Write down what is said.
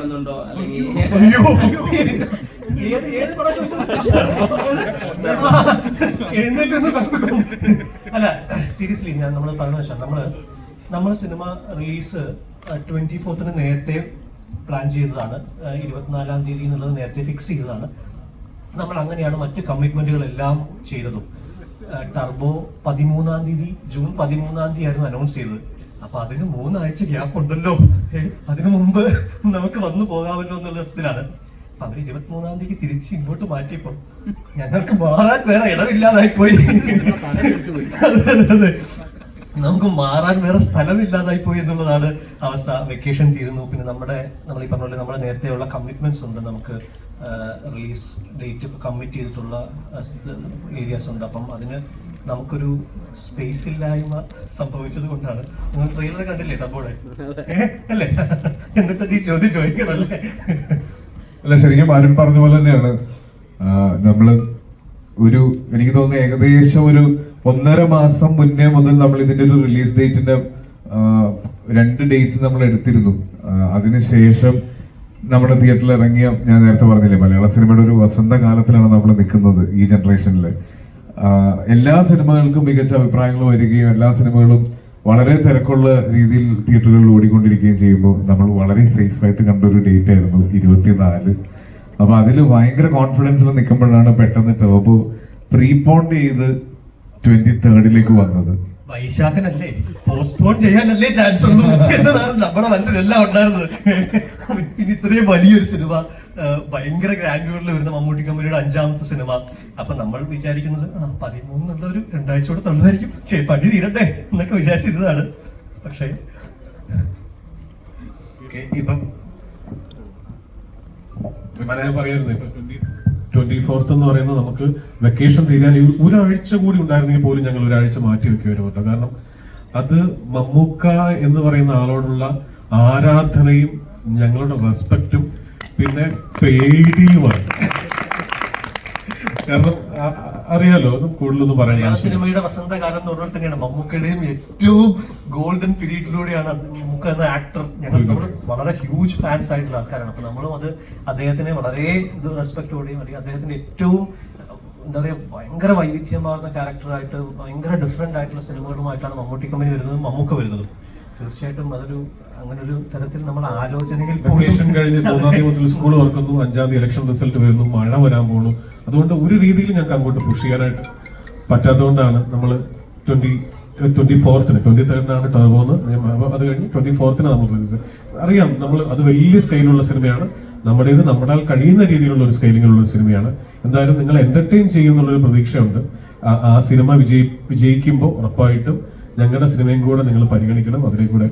കാണുന്നുണ്ടോ? അല്ലെങ്കിൽ. അല്ല സീരിയസ്ലി ഞാൻ നമ്മൾ പറഞ്ഞ വെച്ചാൽ നമ്മൾ നമ്മൾ സിനിമ റിലീസ് ട്വന്റി ഫോർത്തിന് നേരത്തെ പ്ലാൻ ചെയ്തതാണ്. ആ, ഇരുപത്തിനാലാം തീയതി എന്നുള്ളത് നേരത്തെ ഫിക്സ് ചെയ്തതാണ്. നമ്മൾ അങ്ങനെയാണ് മറ്റ് കമ്മിറ്റ്മെന്റുകളെല്ലാം ചെയ്തതും. ടർബോ പതിമൂന്നാം തീയതി ജൂൺ പതിമൂന്നാം തീയതി ആയിരുന്നു അനൗൺസ് ചെയ്തത്. അപ്പൊ അതിന് മൂന്നാഴ്ച ഗ്യാപ്പ് ഉണ്ടല്ലോ. അതിനു മുമ്പ് നമുക്ക് വന്നു പോകാമല്ലോ എന്നുള്ള അർത്ഥത്തിലാണ് അപ്പൊ അവർ ഇരുപത്തിമൂന്നാം തീയതി തിരിച്ച് ഇങ്ങോട്ട് മാറ്റിയപ്പോ ഞങ്ങൾക്ക് മാറാൻ വേറെ ഇടമില്ലാതായി പോയി. നമുക്ക് മാറാൻ വേറെ സ്ഥലമില്ലാതായി പോയി എന്നുള്ളതാണ് അവസ്ഥ. വെക്കേഷൻ തീരുന്നു. പിന്നെ നമ്മുടെ നമ്മൾ ഈ പറഞ്ഞ പോലെ നമ്മുടെ നേരത്തെയുള്ള കമ്മിറ്റ്മെന്റ്സ് ഉണ്ട്. നമുക്ക് റിലീസ് ഡേറ്റ് കമ്മിറ്റ് ചെയ്തിട്ടുള്ള ഏരിയാസ് ഉണ്ട്. അപ്പം അതിന് നമുക്കൊരു സ്പേസ് ഇല്ലായ്മ സംഭവിച്ചത് കൊണ്ടാണ്. നിങ്ങൾ ട്രെയിലർ കണ്ടില്ലേ ടപ്പോടെ അല്ലേ? എന്നിട്ട് ഈ ചോദ്യം ചോദിക്കണല്ലേ? അല്ല ശരിക്കും അരുൺ പറഞ്ഞ പോലെ തന്നെയാണ്. നമ്മൾ ഒരു എനിക്ക് തോന്നുന്നു ഏകദേശം ഒരു ഒന്നര മാസം മുന്നേ മുതൽ നമ്മൾ ഇതിന്റെ ഒരു റിലീസ് ഡേറ്റിന്റെ രണ്ട് ഡേറ്റ്സ് നമ്മൾ എടുത്തിരുന്നു. അതിനുശേഷം നമ്മുടെ തിയേറ്ററിൽ ഇറങ്ങിയ ഞാൻ നേരത്തെ പറഞ്ഞില്ലേ മലയാള സിനിമയുടെ ഒരു വസന്തകാലത്തിലാണ് നമ്മൾ നിൽക്കുന്നത് ഈ ജനറേഷനിൽ എല്ലാ സിനിമകൾക്കും മികച്ച അഭിപ്രായങ്ങൾ വരികയും എല്ലാ സിനിമകളും വളരെ തിരക്കുള്ള രീതിയിൽ തിയേറ്ററുകളിൽ ഓടിക്കൊണ്ടിരിക്കുകയും ചെയ്യുമ്പോൾ നമ്മൾ വളരെ സേഫായിട്ട് കണ്ട ഒരു ഡേറ്റ് ആയിരുന്നു ഇരുപത്തിനാല്. അപ്പോൾ അതിൽ ഭയങ്കര കോൺഫിഡൻസിൽ നിൽക്കുമ്പോഴാണ് പെട്ടെന്ന് ടോബോ പ്രീപോണ്ട് ചെയ്ത് ട്വന്റി തേർഡിലേക്ക് വന്നത്. വൈശാഖനല്ലേ? പോസ്റ്റ്പോൺ ചെയ്യാനല്ലേ ചാൻസ് ഉള്ളൂ എന്നതാണ് നമ്മുടെ മനസ്സിലെല്ലാം ഉണ്ടായിരുന്നത്. പിന്നെ ഇത്രയും വലിയൊരു സിനിമ ഭയങ്കര ഗ്രാൻഡ്യൂറിൽ വരുന്ന മമ്മൂട്ടി കമ്പനിയുടെ അഞ്ചാമത്തെ സിനിമ. അപ്പൊ നമ്മൾ വിചാരിക്കുന്നത് ആ പതിമൂന്നുള്ള ഒരു രണ്ടാഴ്ചയോടെ തള്ളുമായിരിക്കും. ശരി പടി തീരട്ടെ എന്നൊക്കെ വിചാരിച്ചിരുന്നതാണ്. പക്ഷേ ഇപ്പം പറയരുത്. ഇപ്പൊ ട്വന്റി ഫോർത്ത് എന്ന് പറയുന്നത് നമുക്ക് വെക്കേഷൻ തീരാൻ ഒരാഴ്ച കൂടി ഉണ്ടായിരുന്നെങ്കിൽ പോലും ഞങ്ങൾ ഒരാഴ്ച മാറ്റി വെക്കുമായിരുന്നു കേട്ടോ. കാരണം അത് മമ്മൂക്ക എന്ന് പറയുന്ന ആളോടുള്ള ആരാധനയും ഞങ്ങളുടെ റെസ്പെക്റ്റും പിന്നെ പേടിയുമാണ്. കാരണം അറിയാലോ കൂടുതലൊന്നും പറയാൻ. സിനിമയുടെ വസന്തകാലം എന്ന് പറഞ്ഞാൽ തന്നെയാണ് മമ്മൂക്കയുടെയും ഏറ്റവും ഗോൾഡൻ പീരീഡിലൂടെയാണ് മമ്മൂക്ക എന്ന ആക്ടർ. ഞങ്ങൾ നമ്മൾ വളരെ ഹ്യൂജ് ഫാൻസ് ആയിട്ടുള്ള ആൾക്കാരാണ്. അപ്പൊ നമ്മളും അത് അദ്ദേഹത്തിനെ വളരെ ഇത് റെസ്പെക്ടോടെയും അല്ലെങ്കിൽ അദ്ദേഹത്തിന്റെ ഏറ്റവും എന്താ പറയുക ഭയങ്കര വൈവിധ്യമാർന്ന ക്യാരക്ടറായിട്ട് ഭയങ്കര ഡിഫറെന്റ് ആയിട്ടുള്ള സിനിമകളുമായിട്ടാണ് മമ്മൂട്ടി കമ്പനി വരുന്നതും മമ്മൂക്ക വരുന്നതും. തീർച്ചയായിട്ടും അതൊരു അങ്ങനെ ഒരു തരത്തിൽ നമ്മൾ ആലോചനയിൽ വെക്കേഷൻ കഴിഞ്ഞ് മൂന്നാം തീയതി മുതൽ സ്കൂൾ തുറക്കുന്നു. അഞ്ചാം തീയതി ഇലക്ഷൻ റിസൾട്ട് വരുന്നു. മഴ വരാൻ പോകുന്നു അതുകൊണ്ട് ഒരു രീതിയിൽ ഞങ്ങൾക്ക് അങ്ങോട്ട് പുഷ് ചെയ്യാനായിട്ട് പറ്റാത്തതുകൊണ്ടാണ് നമ്മൾ ട്വന്റി ട്വന്റി ഫോർത്തിന് ട്വന്റി തേർഡിനാണ് ടർബോന്ന് അത് കഴിഞ്ഞ് ട്വന്റി ഫോർത്തിന് നമ്മൾ റിലീസ് അറിയാം നമ്മൾ അത് വലിയ സ്കെയിലുള്ള സിനിമയാണ്. നമ്മുടേത് നമ്മളാൽ കഴിയുന്ന രീതിയിലുള്ള ഒരു സ്കെയിലിങ്ങിലുള്ള സിനിമയാണ്. എന്തായാലും നിങ്ങൾ എന്റർടൈൻ ചെയ്യുന്നുള്ളൊരു പ്രതീക്ഷയുണ്ട്. ആ സിനിമ വിജയി വിജയിക്കുമ്പോൾ ഉറപ്പായിട്ടും ഞങ്ങളുടെ സിനിമയും കൂടെ നിങ്ങൾ പരിഗണിക്കണം അതിലേക്കൂടെ